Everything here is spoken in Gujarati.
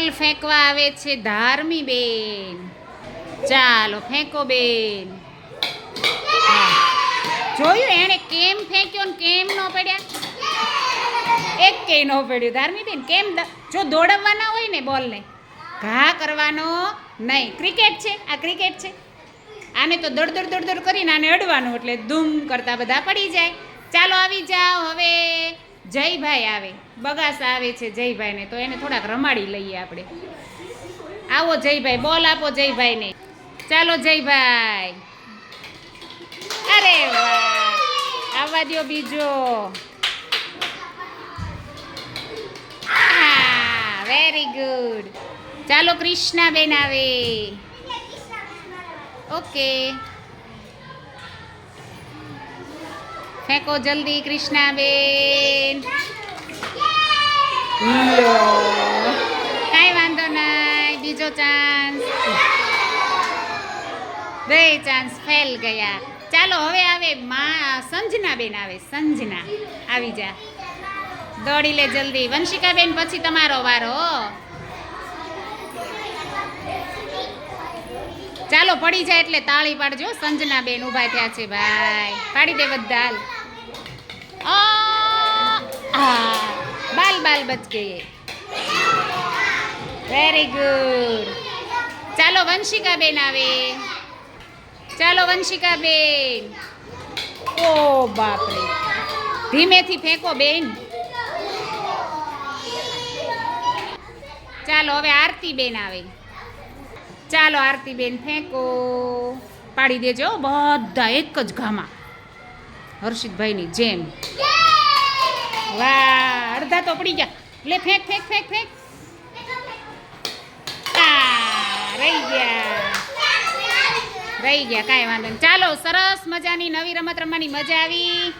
બોલ ફેંકવા આવે છે ધાર્મી બેન. ચાલો ફેંકો બેન. જોયું એણે કેમ ફેંક્યો ને કેમ ન પડ્યા? એક કે ન પડ્યું. ધાર્મી બેન, કેમ જો દોડવવાના હોય ને બોલને, ઘા કરવાનો નહીં. ક્રિકેટ છે, આ ક્રિકેટ છે. આને તો દોડ દોડ દોડ દોડ કરીને આને અડવાનું એટલે ધૂમ કરતા બધા પડી જાય. ચાલો આવી જાઓ હવે. જયભાઈ આવે. બગાસા આવે છે જયભાઈને, તો એને થોડાક રમાડી લઈએ આપણે. આવો જયભાઈ, બોલ આપો જયભાઈને. ચાલો જયભાઈ. અરે વાહ, આવવા દ્યો બીજો. વેરી ગુડ ચાલો કૃષ્ણાબેન આવે. ઓકે. ફેંકો જલ્દી કૃષ્ણાબેન. કાંઈ વાંધો નહીં, બીજો ચાન્સ બે ચાન્સ ફેલ ગયા. ચાલો, હવે આવે મા સંજના બેન આવે, સંજના. આવી જા. દોડી લે જલ્દી. વંશિકા બેન પછી તમારો વારો ચાલો, પડી જાય એટલે તાળી પાડજો. સંજના બેન ઊભા થયા છે, ભાઈ. પાડી દે બધા. હાલ. આ, આ, બાલ બાલ બચ ગયે વેરી ગુડ ચાલો વંશિકા બેન આવે. ચાલો વંશિકા બેન ઓ બાપરે. ધીમેથી ફેંકો બેન. ચાલો હવે આરતી બેન આવે. ચાલો આરતી બેન ફેંકો. પાડી દેજો બધા એક જ ઘામાં હર્ષિતભાઈની જેમ. વાહ અડધા તો પડી ગયા. લે, ફેંક ફેંક ફેંક ફેંક. રહી ગયા. રહી ગયા, કાંઈ વાંધો નહીં. ચાલો, સરસ મજાની નવી રમત રમવાની મજા આવી.